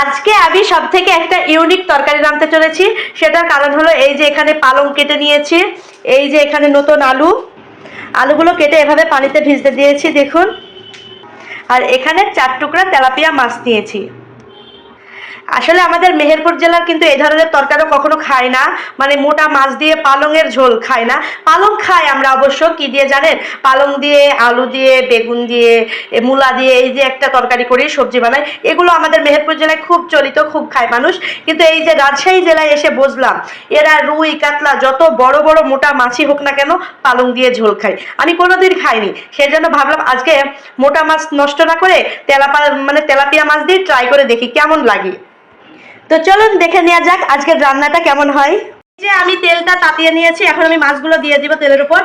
আজকে আমি সব থেকে একটা ইউনিক তরকারি রাঁধতে চলেছি। সেটার কারণ হলো এই যে এখানে পালং কেটে নিয়েছি, এই যে এখানে নতুন আলু। আলুগুলো কেটে এভাবে পানিতে ভিজতে দিয়েছি, দেখুন। আর এখানে চার টুকরা তেলাপিয়া মাছ নিয়েছি। আসলে আমাদের মেহেরপুর জেলার কিন্তু এই ধরনের তরকারিও কখনো খাই না। মানে মোটা মাছ দিয়ে পালংয়ের ঝোল খাই না। পালং খাই আমরা অবশ্য, কি দিয়ে জানেন? পালং দিয়ে, আলু দিয়ে, বেগুন দিয়ে মূলা দিয়ে, এই যে একটা তরকারি করি, সবজি বানাই, এগুলো আমাদের মেহেরপুর জেলায় খুব চলিত, খুব খায় মানুষ। কিন্তু এই যে রাজশাহী জেলায় এসে বুঝলাম, এরা রুই, কাতলা যত বড় বড় মোটা মাছই হোক না কেন পালং দিয়ে ঝোল খাই আমি কোনোদিন খাইনি। সেই জন্য ভাবলাম আজকে মোটা মাছ নষ্ট না করে তেলাপা মানে তেলাপিয়া মাছ দিয়ে ট্রাই করে দেখি কেমন লাগে। তো চলুন দেখে নেওয়া যাক আজকের রান্নাটা কেমন হয়। যে আমি তেলটা তাতিয়ে নিয়েছি, এখন আমি মাছগুলো দিয়ে দিব তেলের উপর।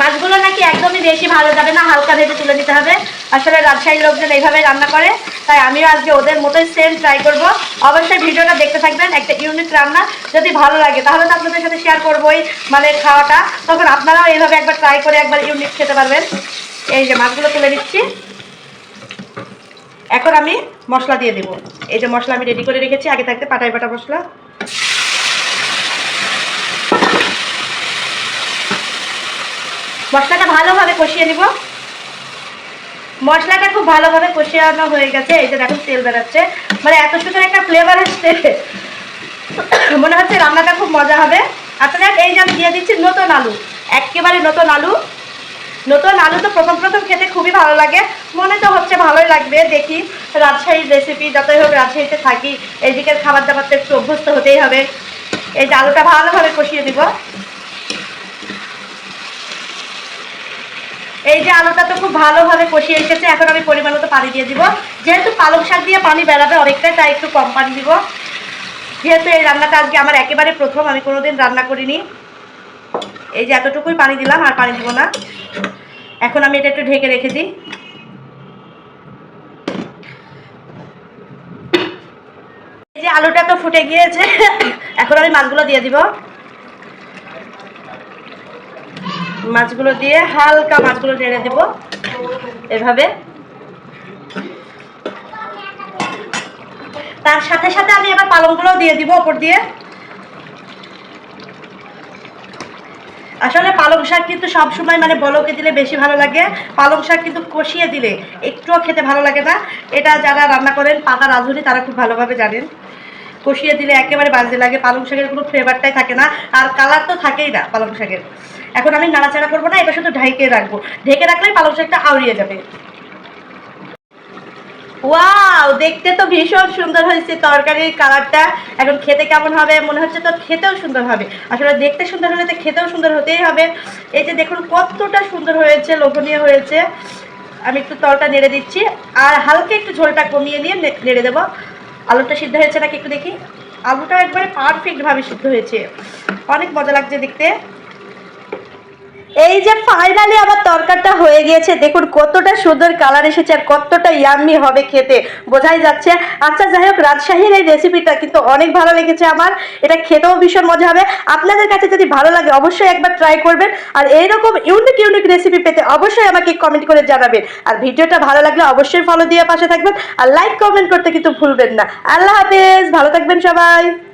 মাছগুলো নাকি একদমই বেশি ভালো যাবে না, হালকা ভেবে তুলে দিতে হবে। আসলে রাজশাহীর লোকজন এইভাবে রান্না করে, তাই আমিও আজকে ওদের মতোই সেম ট্রাই করব। অবশ্যই ভিডিওটা দেখতে থাকবেন, একটা ইউনিক রান্না। যদি ভালো লাগে, তাহলে তো আপনাদের সাথে শেয়ার করবোই মানে খাওয়াটা। তখন আপনারাও এইভাবে একবার ট্রাই করে একবার ইউনিক খেতে পারবেন। এই যে মাছগুলো তুলে দিচ্ছি এখন আমি মশলা দিয়ে দেবো। এই যে মশলা আমি রেডি করে রেখেছি, আগে থাকতে পাটাই বাটা মশলা। মশলাটা ভালোভাবে কষিয়ে নিব। মশলাটা খুব ভালোভাবে কষিয়ানো হয়ে গেছে, এই যে দেখুন তেল বেরাচ্ছে। মানে এত সুন্দর একটা ফ্লেভার আসছে। মনে হচ্ছে রান্নাটা খুব মজা হবে। আপনারা এই যে আমি দিয়ে দিচ্ছি নতুন আলু। একেবারে নতুন আলু। নতুন আলু তো প্রথম প্রথম খেতে খুবই ভালো লাগে। মনে তো হচ্ছে ভালোই লাগবে, দেখি রাজশাহীর রেসিপি যতই হোক রাজশাহীতে থাকি। এইদিকের খাবার দাবার তো একটু অভ্যস্ত হতেই হবে। এই যে আলুটা ভালোভাবে কষিয়ে দিব। এই যে আলুটা তো খুব ভালোভাবে কষিয়ে এসেছে, এখন আমি পরিমাণ মতো পানি দিয়ে দিব। যেহেতু পালং শাক দিয়ে পানি বেড়াবে অনেকটাই, তাই একটু কম পানি দিব। যেহেতু এই রান্নাটা আজকে আমার একেবারে প্রথম, আমি কোনোদিন রান্না করিনি। এই যে এতটুকুই পানি দিলাম, আর পানি দিব না। এখন আমি এটা একটু ঢেকে রেখে দিই। আলুটা তো ফুটে গিয়েছে, এখন আমি মাছগুলো দিয়ে দিব। মাছগুলো দিয়ে হালকা মাছগুলো নেড়ে দেব। এভাবে। তার সাথে সাথে আমি এবার পালংগুলোও দিয়ে দিব ওপর দিয়ে। আসলে পালং শাক কিন্তু সবসময় মানে বলকে দিলে বেশি ভালো লাগে। পালং শাক কিন্তু কষিয়ে দিলে একটুও খেতে ভালো লাগে না। এটা যারা রান্না করেন পাকা রাঁধুনি তারা খুব ভালোভাবে জানেন। কষিয়ে দিলে একেবারে বাজে লাগে। পালং শাকের কোনো ফ্লেভারটাই থাকে না, আর কালার তো থাকেই না পালং শাকের। এখন আমি নাড়াচাড়া করব না এটা শুধু ঢেকে রাখব। ঢেকে রাখলেই পালং শাকটা আউড়িয়ে যাবে। ওয়াও দেখতে তো ভীষণ সুন্দর হয়েছে তরকারির কালারটা এখন খেতে কেমন হবে? মনে হচ্ছে তো খেতেও সুন্দর হবে। আসলে দেখতে সুন্দর হলে তো খেতেও সুন্দর হতেই হবে। এই যে দেখুন কতটা সুন্দর হয়েছে, লোভনীয় হয়েছে। আমি একটু তলটা নেড়ে দিচ্ছি, আর হালকা একটু ঝোলটা কমিয়ে নিয়ে নেড়ে দেবো। আলুটা সিদ্ধ হয়েছে নাকি একটু দেখি? আলুটা একবারে পারফেক্টভাবে সিদ্ধ হয়েছে। অনেক মজা লাগছে দেখতে। এই যে ফাইনালি আমার তরকারটা হয়ে গিয়েছে, দেখুন কতটা সুন্দর কালার এসেছে আর কতটা ইয়াম্মি হবে খেতে। বোঝাই যাচ্ছে। আচ্ছা যাই হোক, রাজশাহীর এই রেসিপিটা কিন্তু অনেক ভালো লেগেছে আমার। এটা খেতেও ভীষণ মজা হবে। আপনাদের কাছে যদি ভালো লাগে, অবশ্যই একবার ট্রাই করবেন। আর এইরকম ইউনিক ইউনিক রেসিপি পেতে অবশ্যই আমাকে কমেন্ট করে জানাবেন। আর ভিডিওটা ভালো লাগলে অবশ্যই ফলো দিয়ে পাশে থাকবেন। আর লাইক কমেন্ট করতে কিন্তু ভুলবেন না। আল্লাহ হাফেজ। ভালো থাকবেন সবাই।